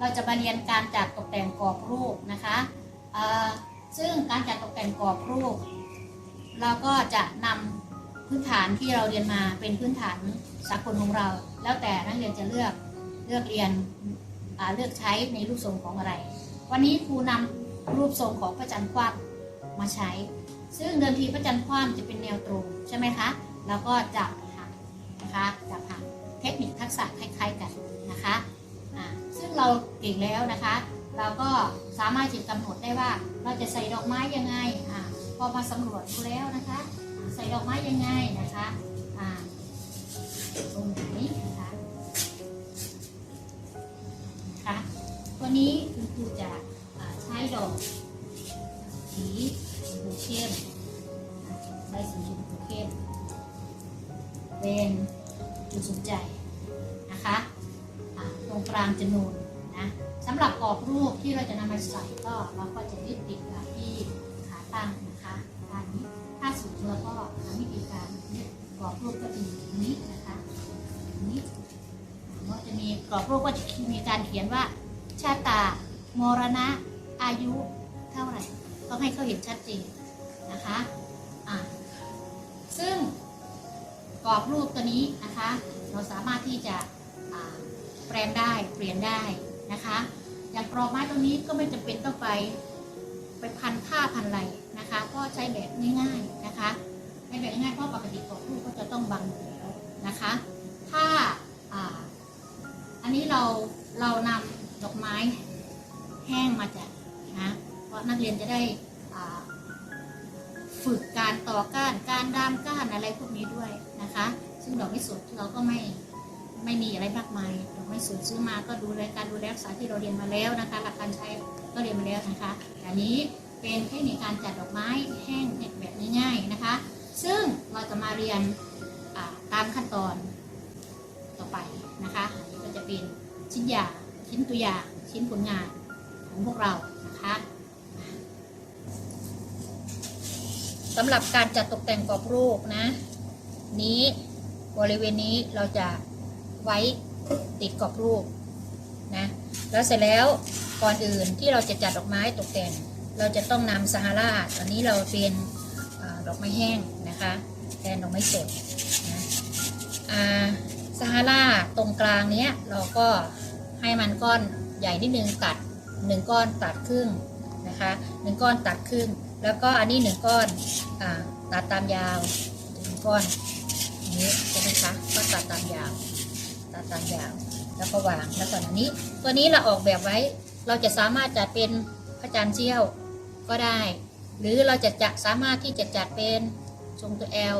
เราจะมาเรียนการจัดตกแต่งกรอบรูปนะคะซึ่งการจัดตกแต่งกรอบรูป เราก็จะนำพื้นฐานที่เราเรียนมาเป็นพื้นฐานสากลของเรา แล้วแต่นักเรียนจะเลือกเลือกเรียนเลือกใช้ในรูปทรงของอะไร วันนี้ครูนำรูปทรงของพระจันทร์คว่ำมาใช้ ซึ่งเดิมทีพระจันทร์คว่ำจะเป็นแนวตรงใช่ไหมคะ แล้วก็จับหักนะคะจับหักเทคนิคทักษะคล้ายๆกัน เราเก่งแล้วนะคะ เราก็สามารถจิตกำหนดได้ว่าเราจะใส่ดอกไม้ยังไงอ่าพอมาสำรวจดูแล้วนะคะ ใส่ดอกไม้ยังไงนะคะอ่าตรงไหนนะคะคะตัวนี้คุณครูจะใช้ดอกสีชมพูเข้มใช้สีชมพูเข้มเป็นจุดสนใจนะคะตรงกลางจะนูน สำหรับกรอบรูปที่เราจะนำมาใส่ก็เราก็จะยึดติดกับที่ขาตั้งนะคะด้านนี้ถ้าสูงเราก็ทำวิธีการยึดกรอบรูปก็จะอยู่ตรงนี้นะคะตรงนี้ก็จะมีกรอบรูปก็จะมีการเขียนว่า ชาตามรณะ อายุเท่าไหร่ต้องให้เขาเห็นชัดเจนนะคะอะซึ่งกรอบรูปตัวนี้นะคะ เราสามารถที่จะแปลงได้เปลี่ยนได้นะคะ อย่างกรอบไม้ตรงนี้ก็ไม่จำเป็นต้องไปไปพันผ้าพันอะไรนะคะ ก็ใช้แบบง่ายๆนะคะในแบบง่ายๆเพราะปกติกรอบรูปก็จะต้องบังอยู่แล้วนะคะ ถ้าอ่าอันนี้เราเรานำดอกไม้แห้งมาจากนะเพราะนักเรียนจะได้อ่าฝึกการต่อก้านการดามก้านอะไรพวกนี้ด้วยนะคะ ซึ่งดอกไม้สดเราก็ไม่ ไม่มีอะไรมากมายดอกไม้สวยซื้อมาก็ดูแลการดูแลรักษาที่เราเรียนมาแล้วนะคะ หลักการใช้ก็เรียนมาแล้วนะคะอันนี้เป็นเทคนิคการจัดดอกไม้แห้งแบบง่ายๆนะคะ ซึ่งเราจะมาเรียนตามขั้นตอนต่อไปนะคะอันนี้ก็จะเป็นชิ้นอย่างชิ้นตัวอย่างชิ้นผลงานของพวกเรานะคะสำหรับการจัดตกแต่งกรอบรูปนะ นี้บริเวณนี้เราจะ ไว้ติดกรอบรูปนะแล้วเสร็จแล้วก่อนอื่นที่เราจะจัดดอกไม้ตกแต่ง เราจะต้องนำซาฮาราตอนนี้เราเป็นอดอกไม้แห้งนะคะแทนดอกไม้สดนะอาซาฮาราตรงกลางเนี้ยเราก็ให้มันก้อนใหญ่นิดนึงตัดหนึ่งก้อนตัดครึ่งนะคะหนึ่งก้อนตัดครึ่ง แล้วก็อันนี้หนึ่งก้อนอตัดตามยาวหนึ่งก้อนนี้ใช่ไหมคะก็ตัดตามยาว ตาตามยาวแล้วก็วางแล้วก็อันนี้ ตัวนี้เราออกแบบไว้ เราจะสามารถจัดเป็นพระจันทร์เชี่ยวก็ได้ หรือเราจะจะสามารถที่จะจัดเป็นทรงตัว L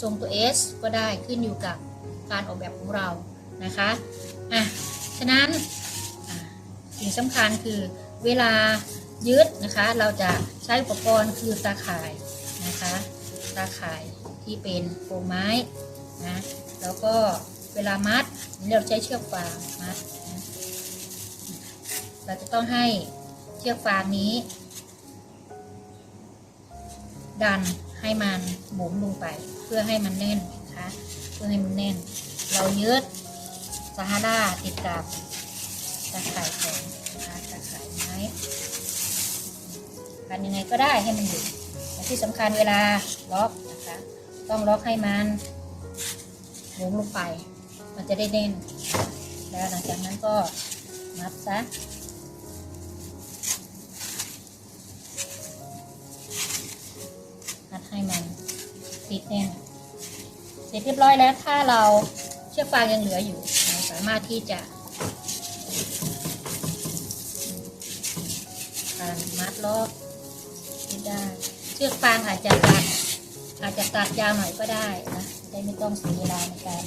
ทรงตัว S ก็ได้ขึ้นอยู่กับการออกแบบของเรานะคะอะฉะนั้นสิ่งสำคัญคือเวลายึดนะคะ เราจะใช้อุปกรณ์คือตาข่ายนะคะ ตาข่ายที่เป็นโฟมไม้นะแล้วก็ เวลามัดเราใช้เชือกฟางมัด เราจะต้องให้เชือกฟางนี้ ดันให้มันหมุนลงไป เพื่อให้มันแน่นนะคะเพื่อให้มันแน่น เรายึดซาฮาราติดกับตะข่ายของนะคะตะข่ายไม้กันยังไงก็ได้ให้มันอยู่แต่ที่สำคัญเวลาล็อกนะคะ ต้องล็อกให้มันหมุนลงไป มันจะได้แน่น แล้วหลังจากนั้นก็มัดซะมัดให้มันติดแน่น เสร็จเรียบร้อยแล้วถ้าเราเชือกฟางยังเหลืออยู่เราสามารถที่จะการมัดรอบที่ได้ เชือกฟางอาจจะตัดอาจจะตัดยาวหน่อยก็ได้นะได้ไม่ต้องเสียเวลาในการ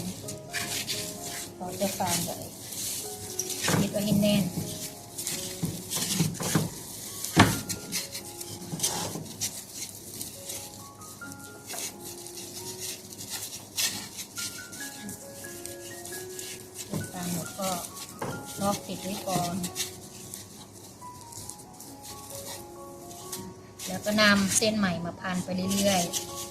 ต่อเชือกฟางเลยยึดไว้ให้แน่นเชือกฟางหมดก็ล็อกติดไว้ก่อน แล้วก็นำเส้นใหม่มาพันไปเรื่อยๆ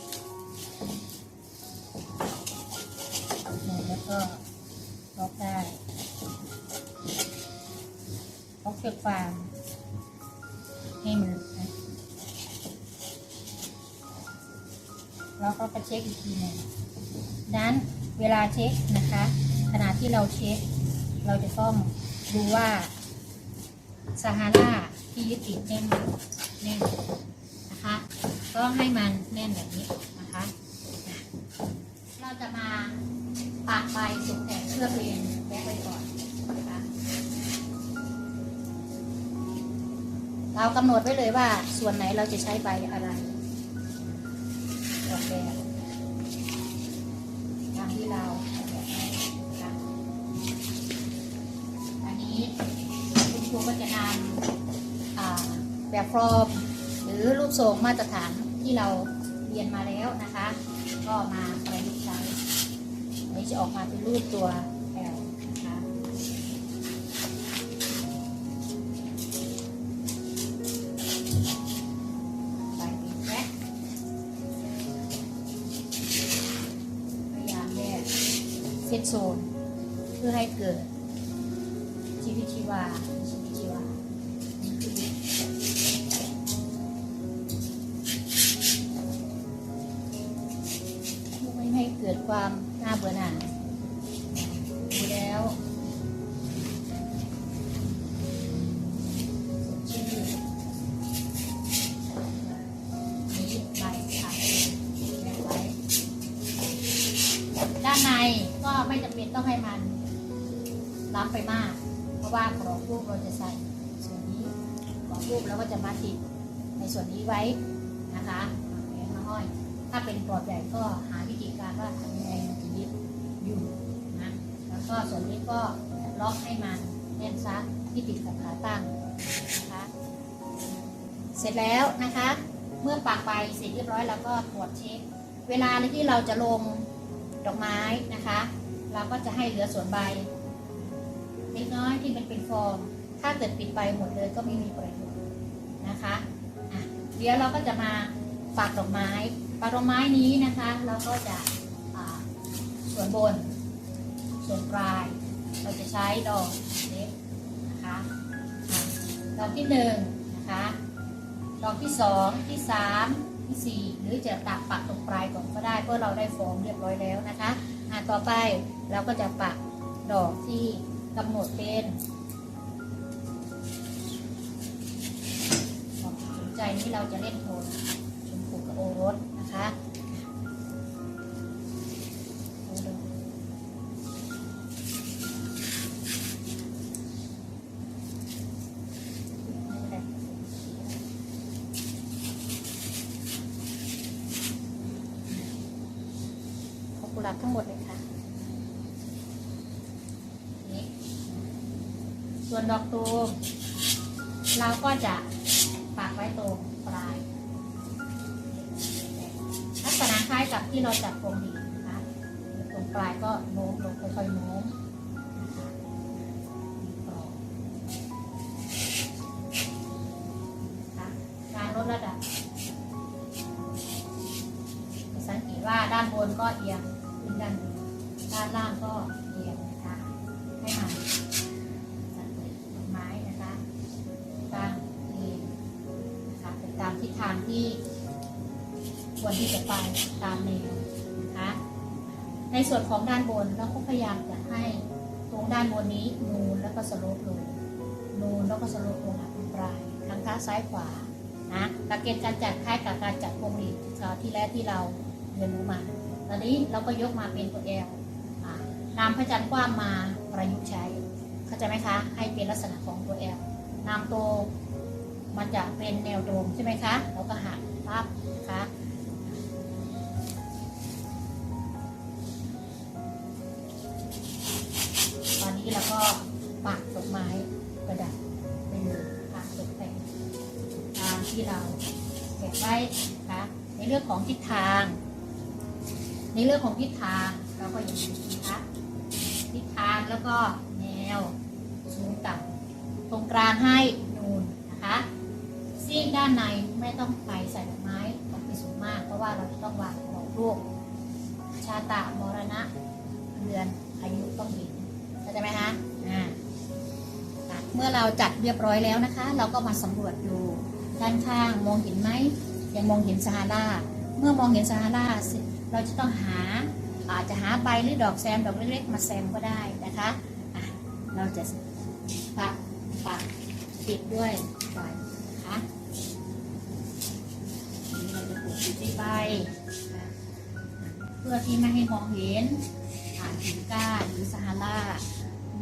ก็ไปเช็คอีกทีหนึ่งนั้นเวลาเช็คนะคะขณะที่เราเช็ค เราจะต้องดูว่าซาฮาราที่ยึดติดแน่นแน่นนะคะต้องให้มันแน่นแบบนี้นะคะ เราจะมาปากใบสุกแต่เชือกเรียนแยกไว้ก่อนนะคะเรากำหนดไว้เลยว่าส่วนไหนเราจะใช้ใบอะไร แบบตามที่เราออกแบบให้นะคะอันนี้คุณครูก็จะนำแบบฟอร์มหรือรูปทรงมาตรฐานที่เราเรียนมาแล้วนะคะ ก็มาประยุกต์ใช้อันนี้จะออกมาเป็นรูปตัว โซน เพื่อให้เกิดชีวิตชีวาชีวิตชีวาไม่ให้เกิดความน่าเบื่อหน่าย ไปมาก เพราะว่ากรอบรูปเราจะใส่ส่วนนี้กรอบรูปแล้วก็จะมาติดในส่วนนี้ไว้นะคะแหวนมาห้อย ถ้าเป็นกรอบใหญ่ก็หาวิธีการว่าทำยังไงมันจะยึดอยู่นะแล้วก็ส่วนนี้ก็ล็อกให้มันแน่นซักที่ติดกับขาตั้งนะคะเสร็จแล้วนะคะ เมื่อปากใบเสร็จเรียบร้อยแล้วก็ตรวจเช็คเวลาที่เราจะลงดอกไม้นะคะ เราก็จะให้เหลือส่วนใบ เล็กน้อยที่มันเป็นฟอง ถ้าเกิดปิดใบหมดเลยก็ไม่มีประโยชน์นะคะอะเดี๋ยวเราก็จะมาปักดอกไม้ปักดอกไม้นี้นะคะ เราก็จะส่วนบน ส่วนปลาย เราจะใช้ดอกเล็กนะคะะดอกที่หนึ่งนะคะดอกที่สองที่สามที่สี่หรือจะตักปักตรงปลายก่อนก็ได้เพราะเราได้ฟอร์มเรียบร้อยแล้วนะคะอ่าต่อไปเราก็จะปักดอกที่ กำหนดเป็นดอกสนใจที่เราจะเล่นโทนชมพูกับโอรสนะคะ วนดอกตูมเราก็จะปักไว้ตรงปลาย ลักษณะคล้ายกับที่เราจัดพวงหลีดนะคะตรงปลายก็โน้มลงค่อยๆโน้มนะคะกรอบนะคะการลดระดับ สังเกตว่าด้านบนก็เอียง ตามทิศทางที่ควรที่จะไปตามแนวนะคะในส่วนของด้านบนเราก็พยายามจะให้ตรงด้านบนนี้นูนแล้วก็สโลปลงนูนแล้วก็สโลปลงหาตรงปลายทั้งข้างซ้ายขวานะหลักเกณฑ์การจัดคล้ายกับการจัดพวงหลีดที่แล้วที่เราเรียนรู้มา ตอนนี้เราก็ยกมาเป็นตัว L อ่านำพระจันทร์กว้างมาประยุกต์ใช้ เข้าใจไหมคะ ให้เป็นลักษณะของตัว L นำตัว มันจะเป็นแนวตรงใช่ไหมคะเราก็หักปั๊บนะคะตอนนี้เราก็ปักดอกไม้ประดับไปเลยค่ะตกแต่งตามที่เราแกะไว้นะคะในเรื่องของทิศทาง ในเรื่องของทิศทางเราก็อย่างนี้นะคะทิศทางแล้วก็แนวสูงต่ำตรงกลางให้ ด้านในไม่ต้องไปใส่ดอกไม้ต้องไปสูงมาก เพราะว่าเราจะต้องวางกรอบรูปชาตามรณะเดือนอายุต้องเห็นเข้าใจไหมคะอ่าเมื่อเราจัดเรียบร้อยแล้วนะคะ เราก็มาสำรวจดูด้านข้างมองเห็นไหมยังมองเห็นซาฮาราเมื่อมองเห็นซาฮาราเสร็จเราจะต้องหาอาจจะหาใบหรือดอกแซมดอกเล็กๆมาแซมก็ได้นะคะะเราจะปักปักปิดด้วยใบนะคะ เพื่อที่ไม่ให้มองเห็นผ่านหินก้านหรือซาฮารา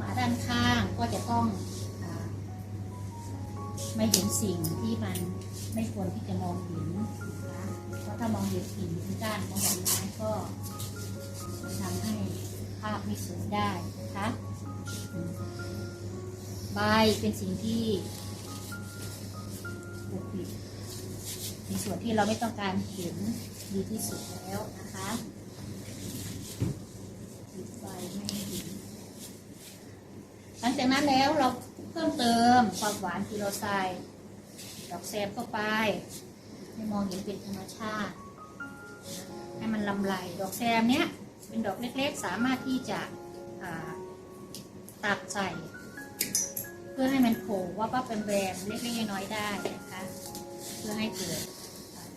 มาด้านข้างก็จะต้องอไม่เห็นสิ่งที่มันไม่ควรที่จะมองเห็นนะคะเพราะถ้ามองเห็นหินก้านมองเห็นไม้ก็จะทำให้ภาพไม่สวยได้นะคะใบเป็นสิ่งที่ปกปิดในส่วนที่เราไม่ต้องการเห็น ดีที่สุดแล้วนะคะปิดใบไม่ให้เห็นหลังจากนั้นแล้วเราเพิ่มเติมความหวานคือเราใส่ดอกแซมเข้าไป ให้มองเห็นเป็นธรรมชาติ ให้มันลำไหลดอกแซมเนี้ยเป็นดอกเล็กๆ สามารถที่จะตักใส่ เพื่อให้มันโผล่ว่าป้าเป็นแบรมเล็กๆน้อยๆได้นะคะ เพื่อให้เกิด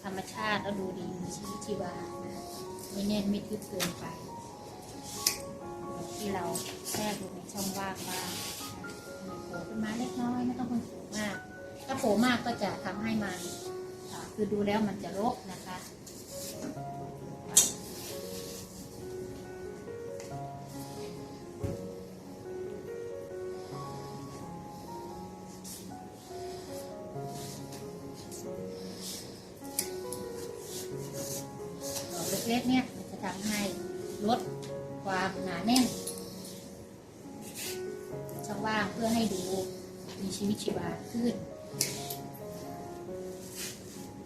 ธรรมชาติแล้วดูดีมีชีวิตชีวานะไม่แน่นไม่ทึบเกินไป ที่เราแทรกลงในช่องว่างบ้างโผล่ขึ้นมาเล็กน้อยไม่ต้องเพิ่งโผล่มาก ถ้าโผล่มากก็จะทำให้มันคือดูแล้วมันจะรกนะคะ เล็กๆเนี่ยมันจะทำให้ลดความหนาแน่นช่องว่างเพื่อให้ดูมีชีวิตชีวาขึ้น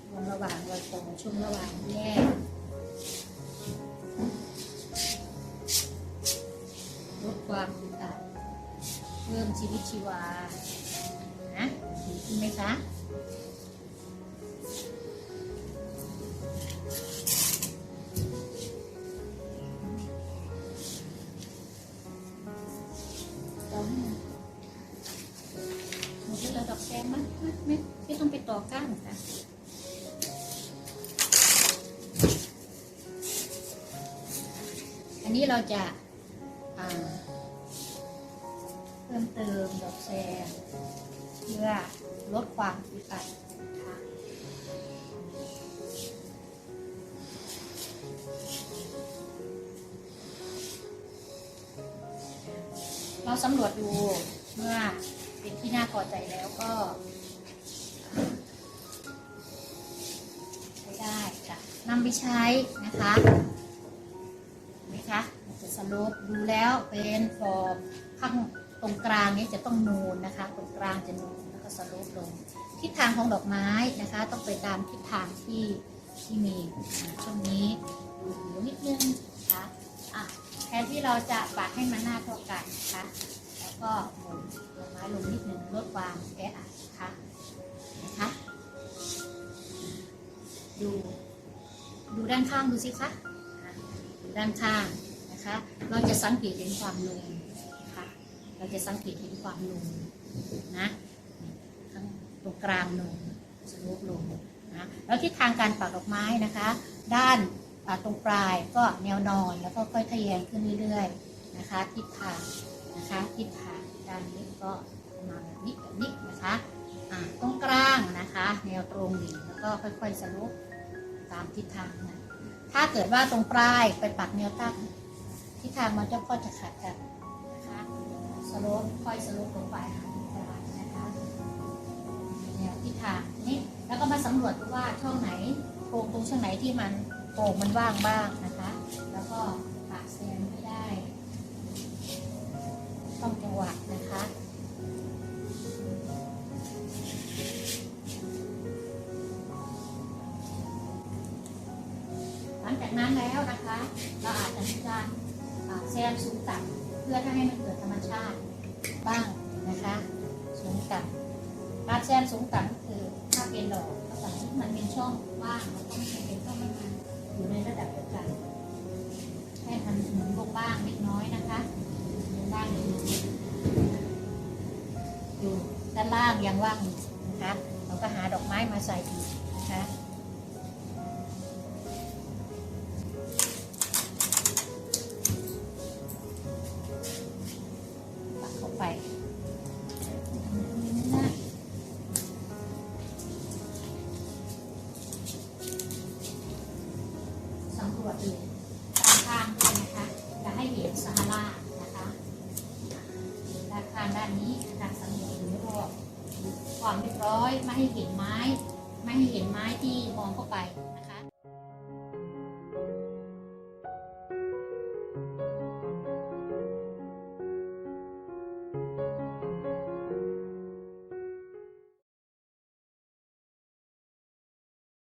ช่วงระหว่างรอยโตช่วงระหว่างแยกลดความอึดอัดเพิ่มชีวิตชีวานะดีขึ้นไหมคะ เราจะเพิ่มเติมดอกแซมเพื่อลดความอึดอัดเราสำรวจดูเมื่อเป็นที่น่าพอใจแล้วก็ใช้ได้ค่ะนำไปใช้นะคะ ลปดูแล้วเป็นฟอร์มข้างตรงกลางนี้จะต้องนูนนะคะ ตรงกลางจะนูนแล้วก็สโลปลง ทิศทางของดอกไม้นะคะ ต้องไปตามทิศทางที่ที่มีช่วงนี้ดูนิดนึงนะคะอะแทนที่เราจะปาดให้มันหน้าเท่ากันนะคะ แล้วก็หมุนดอกไม้ลงนิดนึงลดความแออัดนะคะนะคะ ดู ดูด้านข้างดูสิคะะดูด้านข้าง นะคะ เราจะสังเกตเห็นความนูนนะคะเราจะสังเกตเห็นความนูนนะข้งตรงกลางนูนสโลปลงนะแล้วทิศทางการปักดอกไม้นะคะ ด้านตรงปลายก็แนวนอนแล้วก็ค่อยทะแยงขึ้นเรื่อยๆนะคะทิศทางนะคะทิศทางด้านนี้ก็มาแบบนี้แบบนี้นะคะตรงกลางนะคะ แนวตรงดีแล้วก็ค่อยๆสโลปตามทิศทางนะถ้าเกิดว่าตรงปลายไปปักแนวตั้ง ทิศทางมันจะก็จะขัดกันนะคะสโลปค่อยสโลปลงไปนะคะแนวทิศทางนี้แล้วก็มาสำรวจดูว่าช่องไหนโพรงตรงช่องไหนที่มันโป่งมันว่างบ้างนะคะ แล้วก็ปากแซมไม่ได้ต้องจังหวะนะคะหลังจากนั้นแล้วนะคะ เราอาจจะมีการ อ่าแซมสูงต่ำเพื่อถ้าให้มันเกิดธรรมชาติบ้างนะคะสูงต่ำการแซมสูงต่ำก็คือถ้าเป็นดอกก็ต่ำมันเป็นช่องว่างแล้วก็ม่เป็นต้องให้มันอยู่ในระดับเดียวกันให้มันหมุนลงบ้างเล็กน้อยนะคะลงบ้างเล็กน้อยู่ด้านล่างยังว่างนะคะเราก็หาดอกไม้มาใส่อีกนะคะ ตัวอื่นข้างด้วยนะคะจะให้เห็นซาฮารานะคะด้านข้างด้านนี้นะคะสำรวจโดยรอบความเรียบร้อยไม่ให้เห็นไม้ ไม่ให้เห็นไม้ที่มองเข้าไปนะคะ